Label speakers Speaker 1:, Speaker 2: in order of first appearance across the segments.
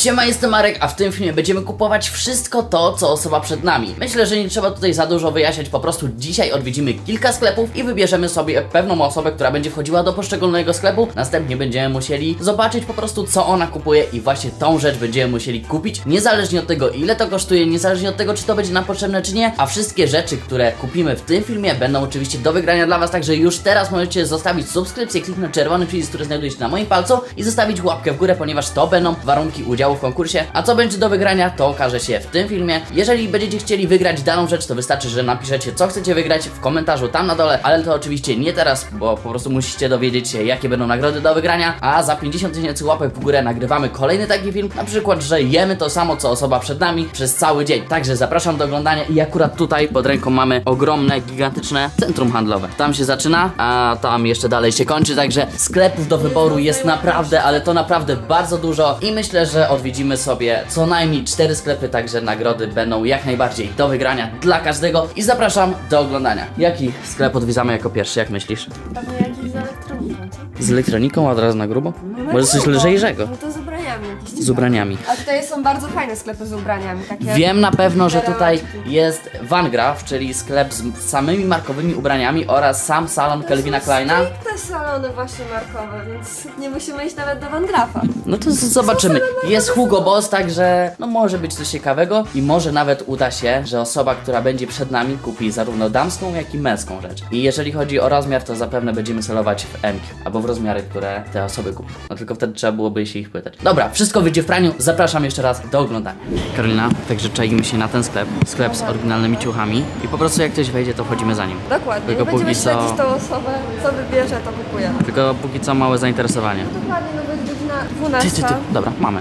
Speaker 1: Siema, jestem Marek, a w tym filmie będziemy kupować wszystko to, co osoba przed nami. Myślę, że nie trzeba tutaj za dużo wyjaśniać, po prostu dzisiaj odwiedzimy kilka sklepów i wybierzemy sobie pewną osobę, która będzie wchodziła do poszczególnego sklepu. Następnie będziemy musieli zobaczyć po prostu, co ona kupuje i właśnie tą rzecz będziemy musieli kupić, niezależnie od tego, ile to kosztuje, niezależnie od tego, czy to będzie nam potrzebne, czy nie. A wszystkie rzeczy, które kupimy w tym filmie, będą oczywiście do wygrania dla Was, także już teraz możecie zostawić subskrypcję, kliknąć czerwony przycisk, który znajduje się na moim palcu i zostawić łapkę w górę, ponieważ to będą warunki udziału w konkursie. A co będzie do wygrania, to okaże się w tym filmie. Jeżeli będziecie chcieli wygrać daną rzecz, to wystarczy, że napiszecie, co chcecie wygrać w komentarzu tam na dole, ale to oczywiście nie teraz, bo po prostu musicie dowiedzieć się, jakie będą nagrody do wygrania. A za 50 tysięcy łapek w górę nagrywamy kolejny taki film, na przykład, że jemy to samo, co osoba przed nami przez cały dzień. Także zapraszam do oglądania i akurat tutaj pod ręką mamy ogromne, gigantyczne centrum handlowe. Tam się zaczyna, a tam jeszcze dalej się kończy, także sklepów do wyboru jest naprawdę, ale to naprawdę bardzo dużo i myślę, że odwiedzimy sobie co najmniej cztery sklepy, także nagrody będą jak najbardziej do wygrania dla każdego i zapraszam do oglądania. Jaki sklep odwiedzamy jako pierwszy, jak myślisz?
Speaker 2: Pewnie jakiś z elektroniką, co?
Speaker 1: Z elektroniką od razu na grubo? Może coś
Speaker 2: No,
Speaker 1: lżejszego?
Speaker 2: No to z ubraniami
Speaker 1: Z ubraniami.
Speaker 2: A tutaj są bardzo fajne sklepy z ubraniami, takie...
Speaker 1: Wiem na pewno, że tutaj jest Vangraf, czyli sklep z samymi markowymi ubraniami oraz sam salon Kelvina Kleina.
Speaker 2: Te salony właśnie markowe, więc nie musimy iść nawet do Van Graffa.
Speaker 1: No to z- zobaczymy. Jest Hugo Boss, także no może być coś ciekawego i może nawet uda się, że osoba, która będzie przed nami kupi zarówno damską, jak i męską rzecz. I jeżeli chodzi o rozmiar, to zapewne będziemy celować w M albo w rozmiary, które te osoby kupią. No tylko wtedy trzeba byłoby się ich pytać. Dobra, wszystko wyjdzie w praniu. Zapraszam jeszcze raz do oglądania. Karolina, także czajmy się na ten sklep. Sklep z oryginalnymi ciuchami i po prostu jak ktoś wejdzie, to wchodzimy za nim.
Speaker 2: Dokładnie,
Speaker 1: Tylko
Speaker 2: i będziemy
Speaker 1: póki co-
Speaker 2: śledzić tą osobę, co wybierze, to kupujemy.
Speaker 1: Tylko póki co małe zainteresowanie.
Speaker 2: Dokładnie, no bo jest godzina
Speaker 1: Ty, ty,
Speaker 2: 12.
Speaker 1: ty. Dobra, mamy.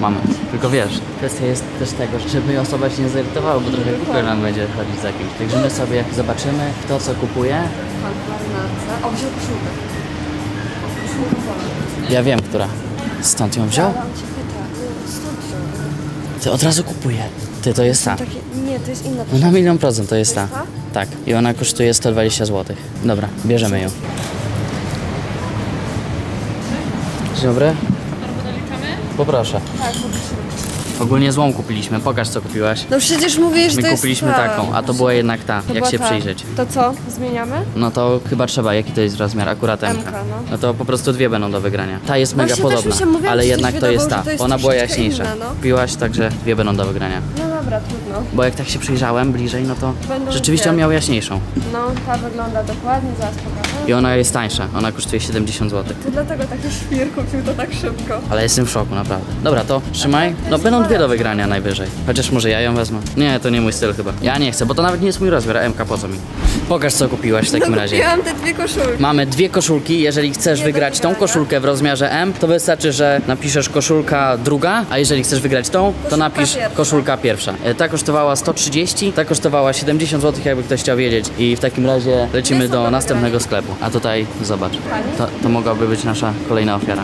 Speaker 1: Mamy. Tylko wiesz, kwestia jest też tego, żeby osoba się nie zirytowała, bo trochę głupio nam będzie chodzić za kimś. Także my sobie zobaczymy, kto co kupuje.
Speaker 2: Pan marynarce. O, wziął koszulkę.
Speaker 1: Ja wiem, która. Stąd ją wziął?
Speaker 2: Ale on cię pyta, no, stąd wziął.
Speaker 1: Ty od razu kupuje. Ty, to jest ta.
Speaker 2: Takie, nie, to jest inna
Speaker 1: No na milion procent to jest ta.
Speaker 2: jest?
Speaker 1: Tak. I ona kosztuje 120 zł. Dobra, bierzemy ją. Dzień dobry. Poproszę.
Speaker 2: Tak,
Speaker 1: Ogólnie złą kupiliśmy. Pokaż co kupiłaś.
Speaker 2: No przecież mówisz, że
Speaker 1: My
Speaker 2: to jest
Speaker 1: kupiliśmy
Speaker 2: ta.
Speaker 1: taką, a to była jednak ta.
Speaker 2: To
Speaker 1: Jak
Speaker 2: była
Speaker 1: się
Speaker 2: ta.
Speaker 1: przyjrzeć?
Speaker 2: To co? Zmieniamy?
Speaker 1: No to chyba trzeba. Jaki to jest rozmiar? Akurat M.
Speaker 2: MK, no.
Speaker 1: No to po prostu dwie będą do wygrania. Ta jest mega
Speaker 2: Właśnie też
Speaker 1: podobna,
Speaker 2: mi się mówiło,
Speaker 1: ale
Speaker 2: że
Speaker 1: jednak to jest ta.
Speaker 2: że to jest
Speaker 1: Ona była
Speaker 2: troszeczkę
Speaker 1: jaśniejsza.
Speaker 2: inna, no.
Speaker 1: Piłaś, także dwie będą do wygrania.
Speaker 2: No dobra, trudno.
Speaker 1: Bo jak tak się przyjrzałem bliżej, no to
Speaker 2: Będą
Speaker 1: rzeczywiście
Speaker 2: dwie.
Speaker 1: on miał jaśniejszą.
Speaker 2: No, ta wygląda dokładnie, zaraz pokażę.
Speaker 1: I ona jest tańsza. Ona kosztuje 70 zł.
Speaker 2: To dlatego taki świr kupił to tak szybko.
Speaker 1: Ale jestem w szoku, naprawdę. Dobra, to trzymaj. No będą dwie do wygrania najwyżej. Chociaż może ja ją wezmę. Nie, to nie mój styl chyba. Ja nie chcę, bo to nawet nie jest mój rozmiar. MK po co mi? Pokaż co kupiłaś w takim
Speaker 2: no,
Speaker 1: razie.
Speaker 2: kupiłam te dwie koszulki.
Speaker 1: Mamy dwie koszulki. Jeżeli chcesz
Speaker 2: Nie do
Speaker 1: wygrać tą
Speaker 2: wygrania.
Speaker 1: koszulkę w rozmiarze M, to wystarczy, że napiszesz koszulka druga, a jeżeli chcesz wygrać tą, to
Speaker 2: Koszulka
Speaker 1: napisz
Speaker 2: pierwsza.
Speaker 1: koszulka pierwsza. E, Ta kosztowała 130, ta kosztowała 70 zł, jakby ktoś chciał wiedzieć. I w takim razie lecimy
Speaker 2: są
Speaker 1: do
Speaker 2: do
Speaker 1: następnego sklepu. A tutaj zobacz. To, to mogłaby być nasza kolejna ofiara.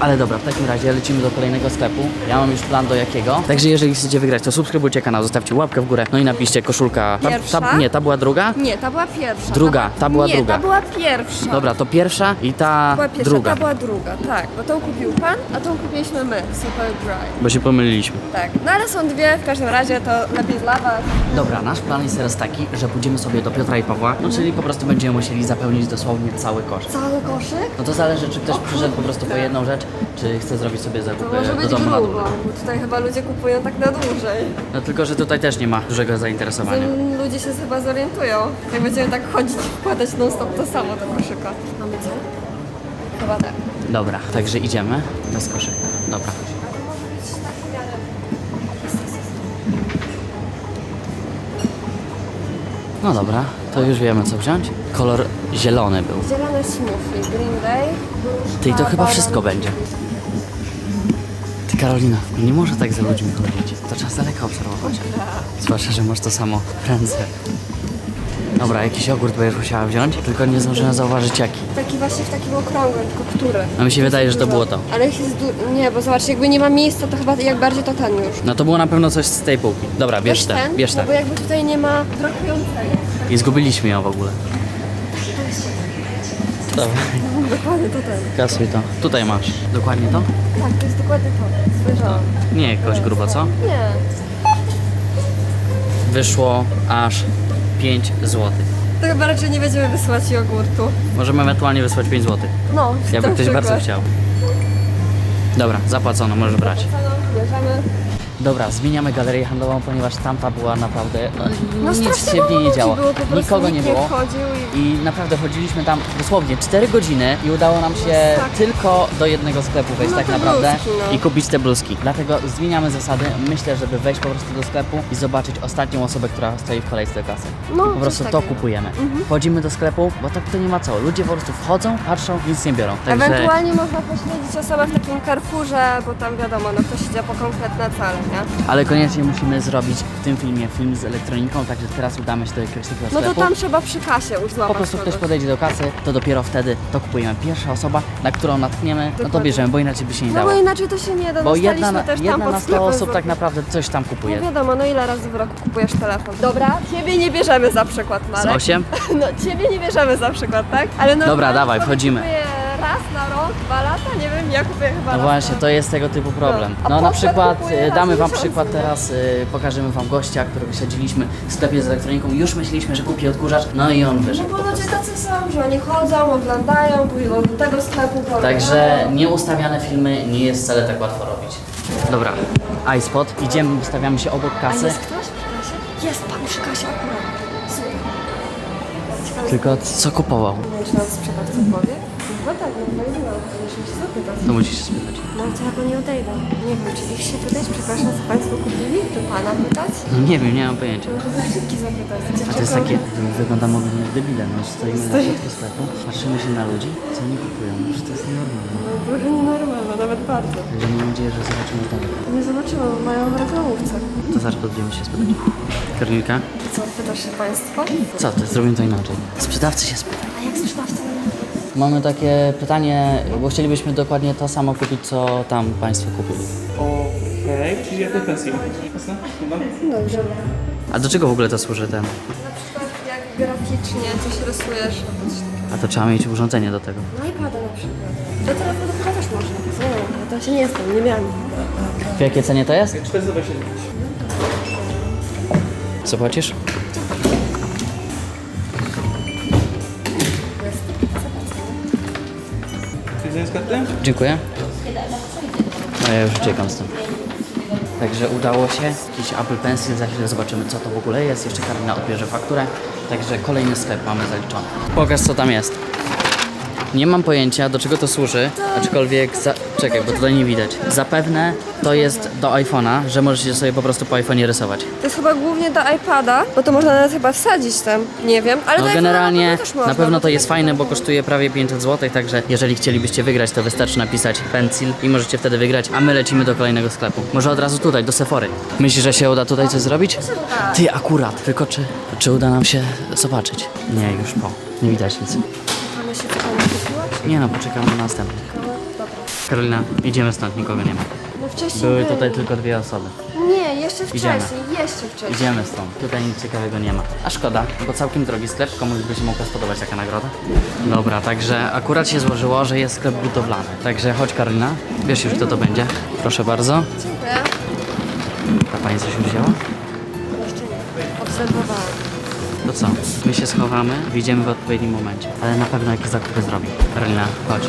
Speaker 1: Ale dobra, w takim razie lecimy do kolejnego sklepu. Ja mam już plan do jakiego. Także jeżeli chcecie wygrać, to subskrybujcie kanał, zostawcie łapkę w górę, no i napiszcie koszulka. Ta,
Speaker 2: Pierwsza?
Speaker 1: ta, nie, ta była druga?
Speaker 2: Nie, ta była pierwsza.
Speaker 1: Druga, ta była
Speaker 2: nie,
Speaker 1: druga.
Speaker 2: ta była pierwsza.
Speaker 1: Dobra, to pierwsza i ta
Speaker 2: Ta była pierwsza,
Speaker 1: druga.
Speaker 2: ta była druga, tak. Bo tą kupił pan, a tą kupiliśmy my, Super Dry.
Speaker 1: Bo się pomyliliśmy.
Speaker 2: Tak, no ale są dwie, w każdym razie to lepiej dla was.
Speaker 1: Dobra, nasz plan jest teraz taki, że pójdziemy sobie do Piotra i Pawła, no czyli po prostu będziemy musieli zapełnić dosłownie cały kosz.
Speaker 2: Cały koszyk?
Speaker 1: No to zależy, czy ktoś przyszedł po prostu po jedną rzecz, czy chce zrobić sobie
Speaker 2: To
Speaker 1: zakupy
Speaker 2: może
Speaker 1: do
Speaker 2: być
Speaker 1: domu na
Speaker 2: grubo,
Speaker 1: dół.
Speaker 2: bo tutaj chyba ludzie kupują tak na dłużej.
Speaker 1: No tylko, że tutaj też nie ma dużego zainteresowania.
Speaker 2: Ludzie się chyba zorientują, jak będziemy tak chodzić i wkładać non stop to samo do koszyka. Mamy co? Chyba tak.
Speaker 1: Dobra, także idziemy bez koszyka. Dobra. No dobra, to już wiemy co wziąć. Kolor zielony był.
Speaker 2: Zielony smoothie, Green Day.
Speaker 1: Ty i to chyba wszystko będzie. Ty Karolina, nie może tak za ludźmi chodzić. To trzeba z daleka obserwować. Zwłaszcza, że masz to samo w ręce. Dobra, jakiś jogurt będziesz musiała wziąć, tylko nie zdążyłem zauważyć jaki.
Speaker 2: Taki właśnie w takim okrągłym, tylko który?
Speaker 1: A mi się wydaje, że to było to.
Speaker 2: Ale jak jest du- Nie, bo zobacz, jakby nie ma miejsca, to chyba jak bardziej to ten już.
Speaker 1: No to było na pewno coś z tej półki. Dobra, bierz
Speaker 2: Weź
Speaker 1: ten,
Speaker 2: ten,
Speaker 1: bierz
Speaker 2: no
Speaker 1: ten.
Speaker 2: bo jakby tutaj nie ma brakującego.
Speaker 1: I zgubiliśmy ją w ogóle. Dawaj,
Speaker 2: Dokładnie to ten.
Speaker 1: kasuj to. Tutaj masz. Dokładnie to?
Speaker 2: Tak, to jest dokładnie to. Spojrzałam.
Speaker 1: Nie jakoś grubo, co?
Speaker 2: Nie.
Speaker 1: Wyszło aż 5 zł.
Speaker 2: To chyba raczej nie będziemy wysyłać jogurtu.
Speaker 1: Możemy ewentualnie wysłać 5 zł.
Speaker 2: No,
Speaker 1: Jakby ktoś bardzo chciał. Dobra, zapłacono, możesz brać.
Speaker 2: Ceną bierzemy.
Speaker 1: Dobra, zmieniamy galerię handlową, ponieważ tamta była naprawdę. No,
Speaker 2: No
Speaker 1: nic
Speaker 2: strasznie
Speaker 1: się w niej nie
Speaker 2: ludzi
Speaker 1: działo.
Speaker 2: Było, po prostu
Speaker 1: Nikogo nie było.
Speaker 2: wchodził i...
Speaker 1: I naprawdę chodziliśmy tam dosłownie 4 godziny i udało nam się
Speaker 2: Tak.
Speaker 1: tylko do jednego sklepu wejść
Speaker 2: No
Speaker 1: tak
Speaker 2: te
Speaker 1: naprawdę
Speaker 2: bluzki, no.
Speaker 1: i kupić te bluzki. Dlatego zmieniamy zasady. Myślę, żeby wejść po prostu do sklepu i zobaczyć ostatnią osobę, która stoi w kolejce do kasy.
Speaker 2: No,
Speaker 1: Po
Speaker 2: coś
Speaker 1: prostu to
Speaker 2: takiego.
Speaker 1: kupujemy. Wchodzimy do sklepu, bo tak to nie ma co. Ludzie po prostu wchodzą, patrzą, nic nie biorą. Także
Speaker 2: Ewentualnie można pośledzić osobę w takim Carrefourze, bo tam wiadomo, no ktoś idzie po konkretne cele, nie?
Speaker 1: Ale koniecznie musimy zrobić w tym filmie film z elektroniką, także teraz udamy się do jakiegoś takiego
Speaker 2: No
Speaker 1: sklepu.
Speaker 2: to tam trzeba przy kasie złapać
Speaker 1: Po prostu ktoś podejdzie do kasy, to dopiero wtedy to kupujemy. Pierwsza osoba, na którą natkniemy, no to
Speaker 2: Dokładnie.
Speaker 1: bierzemy, bo inaczej by się nie
Speaker 2: No
Speaker 1: dało.
Speaker 2: bo inaczej to się nie da,
Speaker 1: Bo jedna, na-
Speaker 2: też tam
Speaker 1: jedna
Speaker 2: pod
Speaker 1: na 100
Speaker 2: sklepem
Speaker 1: osób tak naprawdę coś tam
Speaker 2: No
Speaker 1: kupuje.
Speaker 2: wiadomo, no ile razy w roku kupujesz telefon? Dobra, ciebie nie bierzemy za przykład,
Speaker 1: Z
Speaker 2: Marek.
Speaker 1: 8?
Speaker 2: No ciebie nie bierzemy za przykład, tak? Ale no
Speaker 1: Dobra,
Speaker 2: no,
Speaker 1: dawaj, wchodzimy.
Speaker 2: kupuje raz na rok, dwa lata, nie wiem, ja kupuję chyba
Speaker 1: No właśnie, to jest tego typu problem.
Speaker 2: A
Speaker 1: No na przykład e,
Speaker 2: raz
Speaker 1: damy wam przykład
Speaker 2: nie?
Speaker 1: teraz, e, pokażemy wam gościa, którego śledziliśmy w sklepie z elektroniką. Już myśleliśmy, że kupi odkurzacz, no i on
Speaker 2: No
Speaker 1: wyszedł.
Speaker 2: bo ludzie tacy są, że oni chodzą, oglądają, pójdą do tego sklepu, porównują.
Speaker 1: Także nieustawiane filmy nie jest wcale tak łatwo robić. Dobra, iSpot, idziemy, ustawiamy się obok
Speaker 2: A
Speaker 1: kasy.
Speaker 2: jest ktoś kasie? Jest pan przy kasie akurat. Super. Ciekawe,
Speaker 1: Tylko co kupował?
Speaker 2: Czy nam sprzedawca powie? Chyba tak, no ma, musimy się zapytać.
Speaker 1: To musisz się spytać.
Speaker 2: No to jak oni odejdą? Nie wiem, czy ich się pytać, przepraszam, co Państwo kupili? Czy Pana pytać?
Speaker 1: No nie wiem, nie mam pojęcia.
Speaker 2: Może ze wszystkich zapytać.
Speaker 1: A to jest takie, wyglądamy jak debile, no stoimy na środku sklepu, patrzymy się na ludzi, co oni kupują, no że to jest nienormalne.
Speaker 2: No trochę nienormalne, nawet bardzo.
Speaker 1: Także mam nadzieję, że zobaczymy dalej.
Speaker 2: Nie zobaczymy, bo mają reklamówce.
Speaker 1: To zaraz podjemy się spytać. Karolinka,
Speaker 2: Co, pytasz się Państwo?
Speaker 1: co ty, zrobimy to inaczej. Sprzedawcy się spytaj.
Speaker 2: A jak sprzedawca?
Speaker 1: Mamy takie pytanie, bo chcielibyśmy dokładnie to samo kupić, co tam Państwo kupili.
Speaker 3: Okej, czyli jak pensji. Jasne? Chyba?
Speaker 2: Dobrze.
Speaker 1: A do czego w ogóle to służy ten?
Speaker 2: Na przykład jak graficznie coś rysujesz, no to
Speaker 1: A to trzeba mieć urządzenie do tego.
Speaker 2: No iPada na przykład. Do telefonu chyba też można. Nie, ja to się nie jestem, nie miałam.
Speaker 1: W jakiej cenie to jest?
Speaker 3: 429.
Speaker 1: Co płacisz?
Speaker 3: Z karty?
Speaker 1: Dziękuję. No ja już uciekam stąd. Także udało się. Jakiś Apple Pencil, za chwilę zobaczymy co to w ogóle jest. Jeszcze Karolina odbierze fakturę. Także kolejny sklep mamy zaliczony. Pokaż co tam jest. Nie mam pojęcia do czego to służy, aczkolwiek za... czekaj, bo tutaj nie widać. Zapewne to jest do iPhone'a, że możecie sobie po prostu po iPhone'ie rysować.
Speaker 2: To jest chyba głównie do iPada, bo to można nawet chyba wsadzić tam. Nie wiem, ale
Speaker 1: No
Speaker 2: do iPhone'a
Speaker 1: generalnie
Speaker 2: też można,
Speaker 1: na pewno
Speaker 2: bo
Speaker 1: to jest fajne, bo kosztuje prawie 500 zł, także jeżeli chcielibyście wygrać, to wystarczy napisać pencil i możecie wtedy wygrać, a my lecimy do kolejnego sklepu. Może od razu tutaj, do Sephory. Myślisz, że się uda tutaj coś zrobić? Ty, akurat, tylko czy, czy uda nam się zobaczyć? Nie, już po. Nie widać nic.
Speaker 2: Nie
Speaker 1: no, poczekamy na następny.
Speaker 2: Dobra.
Speaker 1: Karolina, idziemy stąd, nikogo nie ma.
Speaker 2: No wcześniej
Speaker 1: Były tutaj tylko dwie osoby.
Speaker 2: Nie, jeszcze wcześniej,
Speaker 1: Idziemy.
Speaker 2: jeszcze wcześniej.
Speaker 1: Idziemy stąd. Tutaj nic ciekawego nie ma. A szkoda, bo całkiem drogi sklep, komuś by się mogła spodobać taka nagroda. Dobra, także akurat się złożyło, że jest sklep budowlany. Także chodź Karolina, wiesz już kto to będzie. Proszę bardzo.
Speaker 2: Dziękuję.
Speaker 1: Ta pani coś już wzięła?
Speaker 2: Jeszcze nie. Obserwowałam.
Speaker 1: To co? My się schowamy, wyjdziemy w odpowiednim momencie. Ale na pewno jakieś zakupy zrobi. Karolina, chodź.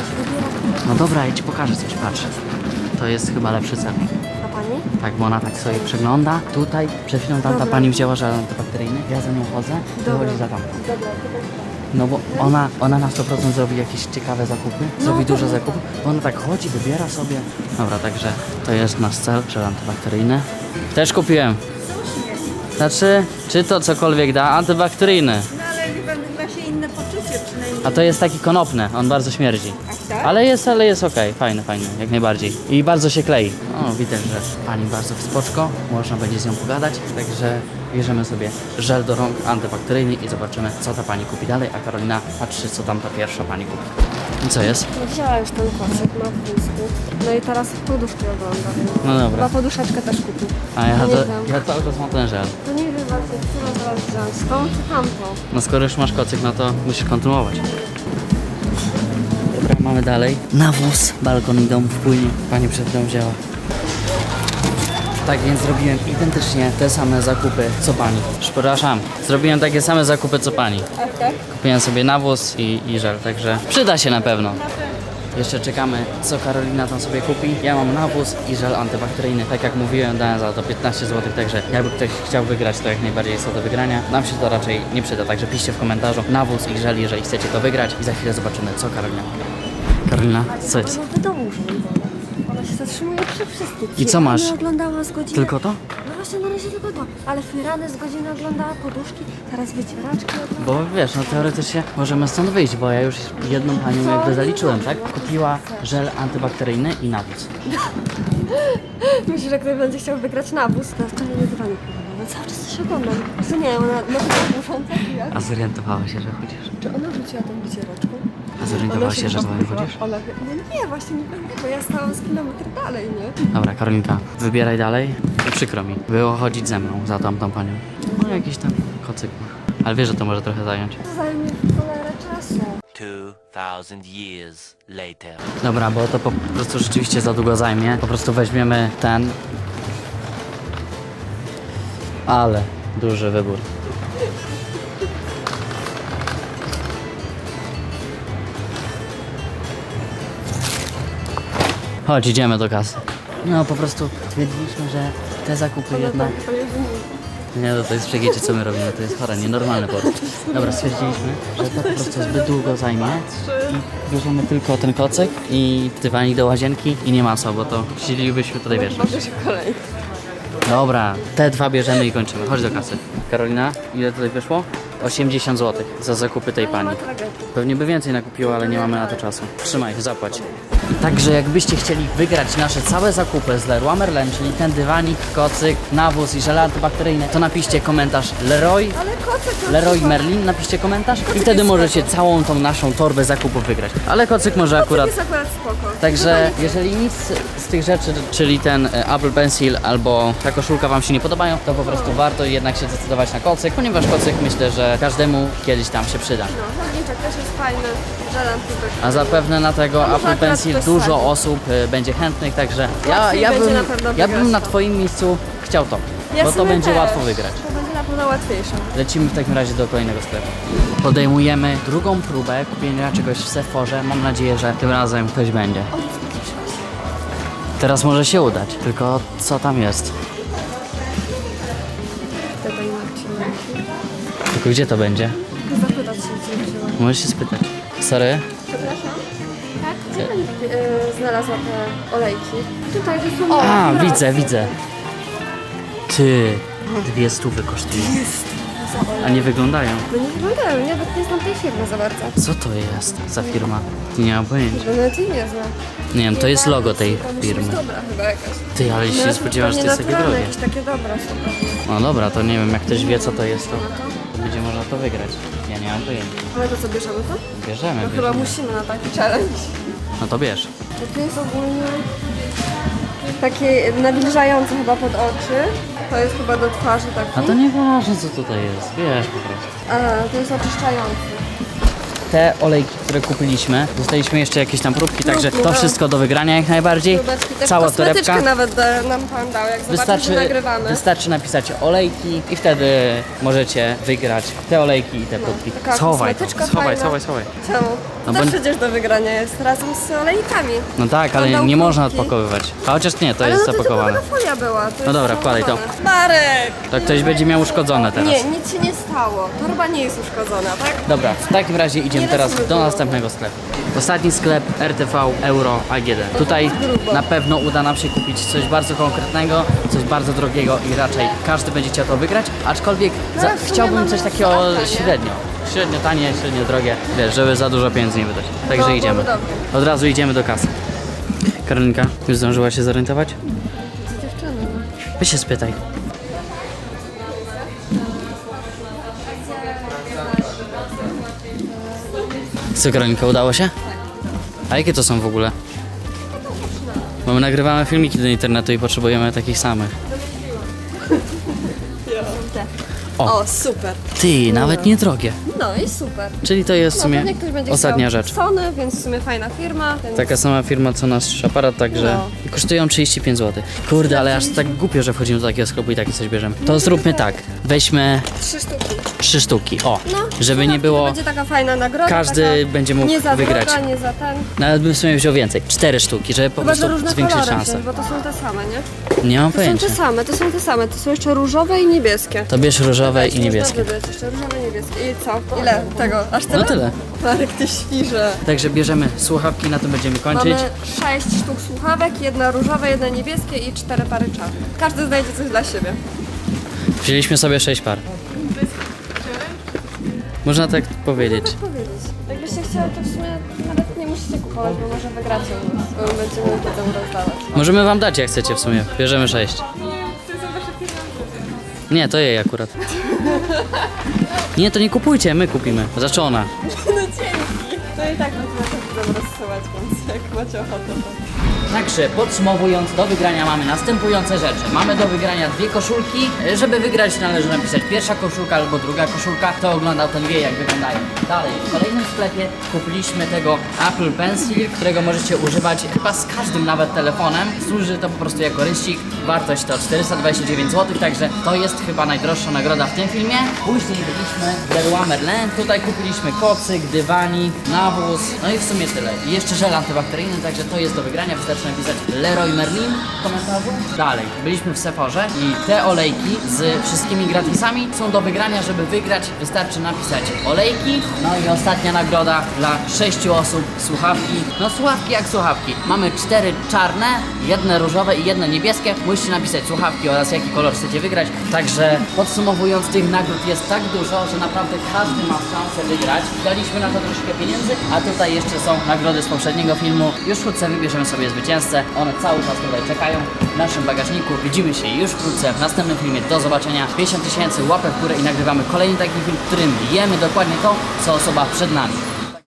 Speaker 1: No dobra, ja ci pokażę coś, patrz. To jest chyba lepszy cennik.
Speaker 2: A pani?
Speaker 1: Tak, bo ona tak sobie przegląda. Tutaj przed chwilą tamta
Speaker 2: Dobra.
Speaker 1: pani wzięła żel antybakteryjny. Ja za nią chodzę, wychodzi za tamtą.
Speaker 2: Dobra,
Speaker 1: No bo ona, ona na 100% zrobi jakieś ciekawe zakupy, zrobi
Speaker 2: No,
Speaker 1: duże
Speaker 2: tak,
Speaker 1: zakupy, bo ona tak chodzi, wybiera sobie. Dobra, także to jest nasz cel, żel antybakteryjny. Też kupiłem. Znaczy, czy to cokolwiek da? Antybakteryjny.
Speaker 4: No ale ma się inne poczucie przynajmniej.
Speaker 1: A to jest taki konopny, on bardzo śmierdzi.
Speaker 4: Ach tak?
Speaker 1: Ale jest, ale jest okej, fajny, fajny, jak najbardziej. I bardzo się klei. O, widać, że pani bardzo w spoczko, można będzie z nią pogadać, także bierzemy sobie żel do rąk antybakteryjny i zobaczymy, co ta pani kupi dalej, a Karolina patrzy, co tam ta pierwsza pani kupi. I co jest?
Speaker 2: No wzięła już ten kocyk, ma w wózku. No i teraz poduszki ogląda.
Speaker 1: No dobra.
Speaker 2: Chyba poduszeczkę też kupi.
Speaker 1: A ja,
Speaker 2: No nie
Speaker 1: to,
Speaker 2: wiem.
Speaker 1: ja cały czas mam ten żel.
Speaker 2: To nie wiem właśnie, którą teraz wziąć. Tą czy tamtą?
Speaker 1: No skoro już masz kocyk, no to musisz kontynuować. mamy dalej? Nawóz, balkon i dom wpłynie. Pani przed wzięła. Tak więc zrobiłem identycznie te same zakupy co pani. Przepraszam, zrobiłem takie same zakupy co pani. Kupiłem sobie nawóz i, i żel, także przyda się na pewno. Jeszcze czekamy, co Karolina tam sobie kupi. Ja mam nawóz i żel antybakteryjny. Tak jak mówiłem, dałem za to 15 zł, także jakby ktoś chciał wygrać, to jak najbardziej jest to do wygrania. Nam się to raczej nie przyda, także piszcie w komentarzu nawóz i żel, jeżeli chcecie to wygrać. I za chwilę zobaczymy, co Karolina kupi. Karolina, co jest?
Speaker 2: Ona się zatrzymuje przy wszystkich.
Speaker 1: I co masz?
Speaker 2: Oglądała z godziny.
Speaker 1: Tylko to?
Speaker 2: No właśnie na razie tylko to. Ale firany z godziny oglądała, poduszki, teraz wycieraczki ogląda.
Speaker 1: Bo wiesz, no teoretycznie możemy stąd wyjść, bo ja już jedną panią jakby zaliczyłem, tak? Kupiła żel antybakteryjny i nawóz.
Speaker 2: Myślisz, że ktoś będzie chciał wygrać nawóz? To wcale nie dywanik No cały czas coś oglądam. Co nie, ona no to musząca czy jak?
Speaker 1: A zorientowała się, że chodzisz?
Speaker 2: Czy ona rzuciła tą wycieraczką?
Speaker 1: A zorientowała się, że za
Speaker 2: chyba-
Speaker 1: chodzisz?
Speaker 2: Ona, no nie, właśnie nie wiem, bo ja stałam z kilometr dalej, nie?
Speaker 1: Dobra, Karolinka, wybieraj dalej. Przykro mi, było chodzić ze mną za tamtą panią. No jakiś tam kocyk ma. Ale wiesz, że to może trochę zająć.
Speaker 2: To zajmie w cholerę czasu.
Speaker 5: 2,000 years later.
Speaker 1: Dobra, bo to po prostu rzeczywiście za długo zajmie. Po prostu weźmiemy ten. Ale duży wybór. Chodź, idziemy do kasy. No, po prostu stwierdziliśmy, że te zakupy jednak...
Speaker 2: Jest
Speaker 1: Nie, no to jest przegięcie, co my robimy, to jest chore, nienormalne po prostu. Dobra, stwierdziliśmy, że to po prostu zbyt długo zajmie i bierzemy tylko ten kocyk i dywanik do łazienki i nie ma co, bo to chcielibyśmy tutaj wiesz.
Speaker 2: Może się kolej.
Speaker 1: Dobra, te dwa bierzemy i kończymy. Chodź do kasy. Karolina, ile tutaj wyszło? 80 zł za zakupy tej pani. Pewnie by więcej nakupiła, ale nie mamy na to czasu. Trzymaj, zapłać. Także jakbyście chcieli wygrać nasze całe zakupy z Leroy Merlin, czyli ten dywanik, kocyk, nawóz i żel antybakteryjny, to napiszcie komentarz Leroy.
Speaker 2: Ale to
Speaker 1: Leroy Merlin, napiszcie komentarz i wtedy możecie całą tą naszą torbę zakupów wygrać. Ale kocyk może akurat...
Speaker 2: jest akurat spoko.
Speaker 1: Także jeżeli nic z tych rzeczy, czyli ten e, Apple Pencil albo ta koszulka Wam się nie podobają, to po prostu warto jednak się zdecydować na kocyk, ponieważ kocyk myślę, że każdemu kiedyś tam się przyda.
Speaker 2: No, chodniczek też jest fajny.
Speaker 1: A zapewne na tego
Speaker 2: może
Speaker 1: Apple
Speaker 2: akurat
Speaker 1: Pencil dużo osób e, będzie chętnych, także ja,
Speaker 2: Łatwiej
Speaker 1: ja,
Speaker 2: będzie
Speaker 1: bym,
Speaker 2: na pewno
Speaker 1: ja bym na
Speaker 2: to.
Speaker 1: Twoim miejscu chciał to,
Speaker 2: Ja
Speaker 1: bo to
Speaker 2: sumie
Speaker 1: będzie
Speaker 2: też.
Speaker 1: łatwo wygrać.
Speaker 2: To będzie pewno łatwiejsze.
Speaker 1: Lecimy w takim razie do kolejnego sklepu. Podejmujemy drugą próbę kupienia czegoś w Sephorze. Mam nadzieję, że tym razem ktoś będzie. Teraz może się udać, tylko co tam jest? Tylko gdzie to będzie?
Speaker 2: Zapytać się, gdzie wzięła.
Speaker 1: Możesz się spytać. Sorry?
Speaker 2: Przepraszam? Tak? Gdzie pani e, znalazła te olejki? Tutaj, że są...
Speaker 1: A, widzę, widzę. Ty, dwie stówy kosztują. A nie wyglądają.
Speaker 2: No nie wyglądają, nie, bo nie znam tej firmy za bardzo.
Speaker 1: Co to jest za firma? Nie mam pojęcia.
Speaker 2: Bo nawet jej nie znam.
Speaker 1: Nie wiem, to jest logo tej firmy.
Speaker 2: dobra chyba jakaś.
Speaker 1: Ty, ale się nie że to jest takie drogie.
Speaker 2: jakieś takie dobra są pewnie.
Speaker 1: No dobra, to nie wiem, jak ktoś wie co to jest, to to będzie można to wygrać. Ja nie mam pojęcia.
Speaker 2: Ale to co, bierzemy to?
Speaker 1: Bierzemy,
Speaker 2: No chyba
Speaker 1: bierzemy.
Speaker 2: musimy na taki challenge.
Speaker 1: No to bierz.
Speaker 2: To tu jest ogólnie takie nawilżające chyba pod oczy. To jest chyba do twarzy taki.
Speaker 1: A to nieważne co tutaj jest, wiesz po prostu.
Speaker 2: A, to jest oczyszczający.
Speaker 1: Te olejki, które kupiliśmy, dostaliśmy jeszcze jakieś tam próbki, także to
Speaker 2: no.
Speaker 1: wszystko do wygrania jak najbardziej.
Speaker 2: Próbeczki. Też
Speaker 1: Cała
Speaker 2: kosmetyczkę
Speaker 1: torebka.
Speaker 2: nawet da, nam pan dał, jak zobaczy, że
Speaker 1: Wystarczy,
Speaker 2: nagrywamy.
Speaker 1: wystarczy napisać olejki i wtedy możecie wygrać te olejki i te próbki.
Speaker 2: taka
Speaker 1: Schowaj to,
Speaker 2: kosmetyczka
Speaker 1: schowaj,
Speaker 2: fajna.
Speaker 1: schowaj, schowaj.
Speaker 2: Czemu?
Speaker 1: No
Speaker 2: to
Speaker 1: bo-
Speaker 2: przecież do wygrania jest razem z olejkami.
Speaker 1: No tak, ale nie można odpakowywać. A chociaż nie, to
Speaker 2: Ale
Speaker 1: jest
Speaker 2: no to
Speaker 1: zapakowane.
Speaker 2: taka folia była. To
Speaker 1: No
Speaker 2: jest
Speaker 1: dobra, wkładaj to.
Speaker 2: zapakowane. Marek!
Speaker 1: To ktoś będzie miał uszkodzone teraz.
Speaker 2: Nie, nic się nie stało. Torba nie jest uszkodzona, tak?
Speaker 1: Dobra, w takim razie idziemy
Speaker 2: Nie
Speaker 1: teraz do następnego sklepu. Ostatni sklep RTV Euro AGD. Tutaj na pewno uda nam się kupić coś bardzo konkretnego, coś bardzo drogiego i raczej każdy będzie chciał to wygrać, aczkolwiek
Speaker 2: No,
Speaker 1: za,
Speaker 2: ale w sumie
Speaker 1: chciałbym
Speaker 2: mamy
Speaker 1: coś takiego
Speaker 2: tanie.
Speaker 1: średnio. Średnio tanie, średnio drogie, wiesz, żeby za dużo pieniędzy nie wydać. Także
Speaker 2: No,
Speaker 1: idziemy. Od razu idziemy do kasy. Karolinka, już zdążyła się zorientować?
Speaker 2: Co dziewczyny? no.
Speaker 1: Weź się spytaj. Co, Karolinka, udało się? A jakie to są w ogóle? Bo my nagrywamy filmiki do internetu i potrzebujemy takich samych. O,
Speaker 2: O, super.
Speaker 1: ty, nawet niedrogie.
Speaker 2: No i super.
Speaker 1: Czyli to jest w
Speaker 2: No,
Speaker 1: sumie
Speaker 2: pewnie ktoś będzie
Speaker 1: ostatnia
Speaker 2: chciał
Speaker 1: rzecz.
Speaker 2: Sony, więc w sumie fajna firma. Więc...
Speaker 1: Taka sama firma co nasz aparat, także
Speaker 2: No.
Speaker 1: Kosztują 35 zł. Kurde, ale aż tak głupio, że wchodzimy do takiego sklepu i takie coś bierzemy. To zróbmy tak, weźmy
Speaker 2: Trzy sztuki.
Speaker 1: trzy sztuki, o,
Speaker 2: No,
Speaker 1: żeby nie
Speaker 2: słuchawki
Speaker 1: było,
Speaker 2: To będzie taka fajna nagroda.
Speaker 1: każdy
Speaker 2: taka
Speaker 1: będzie mógł
Speaker 2: nie za
Speaker 1: wygrać.
Speaker 2: Droga, nie za ten.
Speaker 1: Nawet bym w sumie wziął więcej, cztery sztuki, żeby po
Speaker 2: Chyba, że
Speaker 1: prostu
Speaker 2: różne
Speaker 1: zwiększyć
Speaker 2: kolory
Speaker 1: szanse.
Speaker 2: wziąć, bo to są te same, nie?
Speaker 1: Nie mam
Speaker 2: To są
Speaker 1: pojęcia.
Speaker 2: te same, to są te same. To są jeszcze różowe i niebieskie.
Speaker 1: To bierz różowe i
Speaker 2: można
Speaker 1: niebieskie.
Speaker 2: wybrać jeszcze różowe i niebieskie. I co? Ile tego? Aż tyle?
Speaker 1: No tyle.
Speaker 2: Marek, ty świrze.
Speaker 1: Także bierzemy słuchawki, na tym będziemy kończyć.
Speaker 2: Mamy sześć sztuk słuchawek, jedna różowa, jedna niebieskie i cztery pary czarnych. Każdy znajdzie coś dla siebie.
Speaker 1: Wzięliśmy sobie sześć par. Można tak powiedzieć.
Speaker 2: Tak powiedzieć. Jakbyście chcieli, to w sumie nawet nie musicie kupować, bo może wygracie u nas, bo będziemy potem rozdawać.
Speaker 1: Możemy wam dać jak chcecie w sumie. Bierzemy sześć. Nie, to jej akurat. Nie, to nie kupujcie, my kupimy. Znaczy ona.
Speaker 2: No dzięki. To i tak będziemy to rozsyłać, więc jak macie ochotę, to...
Speaker 1: Także podsumowując, do wygrania mamy następujące rzeczy. Mamy do wygrania dwie koszulki. Żeby wygrać należy napisać pierwsza koszulka albo druga koszulka. Kto oglądał ten wie jak wyglądają. Dalej, w kolejnym sklepie kupiliśmy tego Apple Pencil, którego możecie używać chyba z każdym nawet telefonem. Służy to po prostu jako ryścik. Wartość to 429 zł, także to jest chyba najdroższa nagroda w tym filmie. Później byliśmy w Leroy Merlin. Tutaj kupiliśmy kocyk, dywanik, nawóz, no i w sumie tyle. I jeszcze żel antybakteryjny, także to jest do wygrania. Wystarczy napisać Leroy Merlin w komentarzu. Dalej, byliśmy w Sephorze i te olejki z wszystkimi gratisami są do wygrania. Żeby wygrać, wystarczy napisać olejki. No i ostatnia nagroda dla sześciu osób, słuchawki. No słuchawki jak słuchawki. Mamy cztery czarne, jedne różowe i jedne niebieskie. Musicie napisać słuchawki oraz jaki kolor chcecie wygrać. Także podsumowując, tych nagród jest tak dużo, że naprawdę każdy ma szansę wygrać. Daliśmy na to troszkę pieniędzy, a tutaj jeszcze są nagrody z poprzedniego filmu. Już wkrótce wybierzemy sobie zwycięzcę. One cały czas tutaj czekają w naszym bagażniku. Widzimy się już wkrótce w następnym filmie. Do zobaczenia. 50 tysięcy łapek w górę i nagrywamy kolejny taki film, w którym jemy dokładnie to, co osoba przed nami.